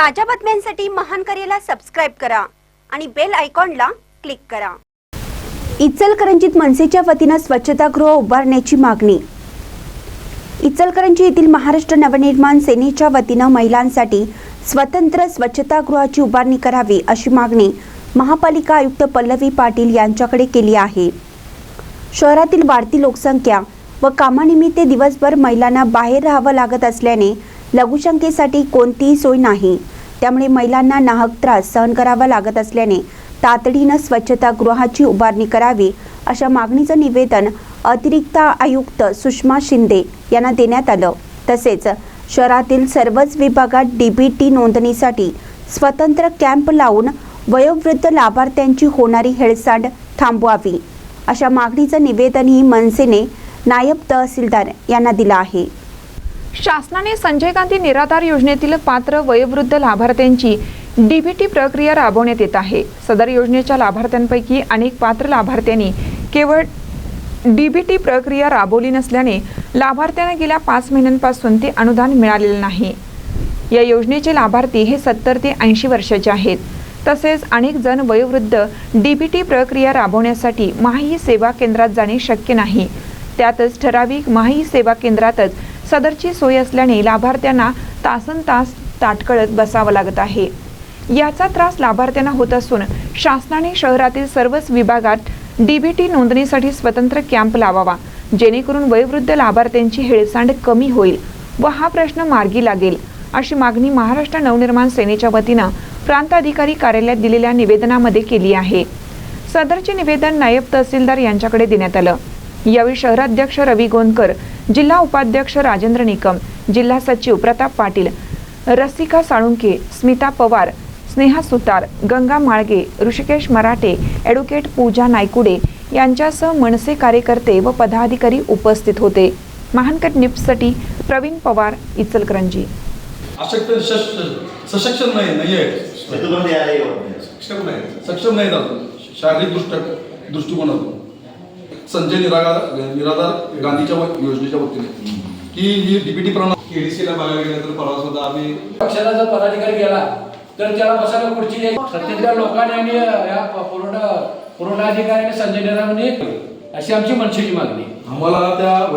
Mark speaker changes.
Speaker 1: ताज्या बातम्यांसाठी महान करेला सबस्क्राईब करा आणि बेल आयकॉनला क्लिक करा. इचलकरंजीत मनसेच्या वतीनं स्वच्छतागृह उभारण्याची मागणी. इचलकरंजी येथील महाराष्ट्र नवनिर्माण सेनेच्या वतीनं महिलांसाठी स्वतंत्र स्वच्छतागृहाची उभारणी करावी अशी मागणी महापालिका आयुक्त पल्लवी पाटील यांच्याकडे केली आहे. शहरातील वाढती लोकसंख्या व कामानिमित्त दिवसभर महिलांना बाहेर राहावं लागत असल्याने लघुशंकेसाठी कोणतीही सोय नाही. त्यामुळे महिलांना नाहक त्रास सहन करावा लागत असल्याने तातडीनं स्वच्छतागृहाची उभारणी करावी अशा मागणीचं निवेदन अतिरिक्त आयुक्त सुषमा शिंदे यांना देण्यात आलं. तसेच शहरातील सर्वच विभागात डीबीटी नोंदणीसाठी स्वतंत्र कॅम्प लावून वयोवृद्ध लाभार्थ्यांची होणारी हेळसांड थांबवावी. अशा मागणीचं निवेदनही मनसेने नायब तहसीलदार यांना दिलं आहे.
Speaker 2: शासनाने संजय गांधी निराधार योजनेतील पात्र वयोवृद्ध लाभार्थ्यांची डीबीटी प्रक्रिया राबवण्यात येत आहे. सदर योजनेच्या लाभार्थ्यांपैकी अनेक पात्र लाभार्थ्यांनी केवळ डीबीटी प्रक्रिया राबवली नसल्याने लाभार्थ्यांना गेल्या पाच महिन्यांपासून ते अनुदान मिळालेलं नाही. या योजनेचे लाभार्थी हे सत्तर ते ऐंशी वर्षाचे आहेत. तसेच अनेक जण वयोवृद्ध डीबीटी प्रक्रिया राबवण्यासाठी माही सेवा केंद्रात जाणे शक्य नाही. त्यातच ठराविक माही सेवा केंद्रातच सदरची सोय असल्याने लाभार्थ्यांना तासन तास ताटकळत बसावं लागत आहे. याचा त्रास लाभार्थ्यांना होत असून शासनाने शहरातील सर्वच विभागात डीबीटी नोंदणीसाठी स्वतंत्र कॅम्प लावावा जेणेकरून वयोवृद्ध लाभार्थ्यांची हेळसांड कमी होईल व हा प्रश्न मार्गी लागेल अशी मागणी महाराष्ट्र नवनिर्माण सेनेच्या वतीनं प्रांताधिकारी कार्यालयात दिलेल्या निवेदनामध्ये केली आहे. सदरचे निवेदन नायब तहसीलदार यांच्याकडे देण्यात आलं. यावेळी शहराध्यक्ष रवी गोंदकर जिल्हा उपाध्यक्ष राजेंद्र निकम जिल्हा सचिव प्रताप पाटील रसिका साळुंके स्मिता पवार स्नेहा सुतार गंगा माळगे ऋषिकेश मराठे ॲडव्होकेट पूजा नायकुडे यांच्यासह मनसे कार्यकर्ते व पदाधिकारी उपस्थित होते. महानकट निप्ससाठी प्रवीण पवार इचलकरंजी.
Speaker 3: अशक्त सशक्त नाही नाही सक्षम नाही. सक्षम अजून. शारीरिक दृष्ट दृष्टिकोनातून संजय निराधार निराधार गांधीच्या योजनेच्या वतीने. की ही डीपीटी प्रणाली केडीसीला बघायला गेलं तर परवा सुद्धा आम्ही
Speaker 4: पक्षाचा जर पदाधिकारी गेला तर त्याला बसायला खुर्ची द्यायची. सत्तेतल्या लोकांनी आणि या पुरवठा पुरवठा अधिकाऱ्याने संजय निरामने अशी आमची मनसेची मागणी.
Speaker 3: आम्हाला त्या